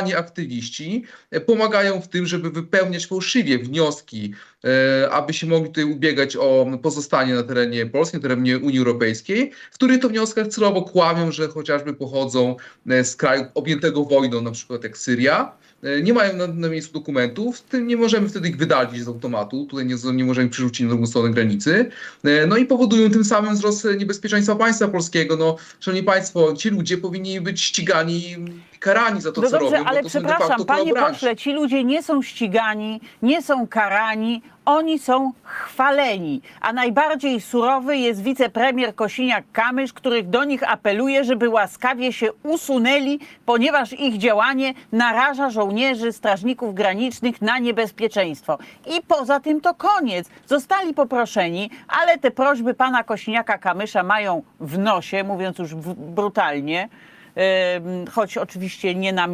sfałszowani aktywiści e, pomagają w tym, żeby wypełniać fałszywie wnioski, e, aby się mogli tutaj ubiegać o pozostanie na terenie Polski, na terenie Unii Europejskiej, w których to wnioskach celowo kłamią, że chociażby pochodzą e, z kraju objętego wojną, na przykład jak Syria. Nie mają na, na miejscu dokumentów, nie możemy wtedy ich wydalić z automatu, tutaj nie, nie możemy przerzucić na drugą stronę granicy. No i powodują tym samym wzrost niebezpieczeństwa państwa polskiego. No, szanowni państwo, ci ludzie powinni być ścigani, karani za to, No co dobrze, robią, ale przepraszam, panie pośle, ci ludzie nie są ścigani, nie są karani, oni są chwaleni. A najbardziej surowy jest wicepremier Kosiniak-Kamysz, który do nich apeluje, żeby łaskawie się usunęli, ponieważ ich działanie naraża żołnierzy, strażników granicznych na niebezpieczeństwo. I poza tym to koniec. Zostali poproszeni, ale te prośby pana Kosiniaka-Kamysza mają w nosie, mówiąc już brutalnie, choć oczywiście nie na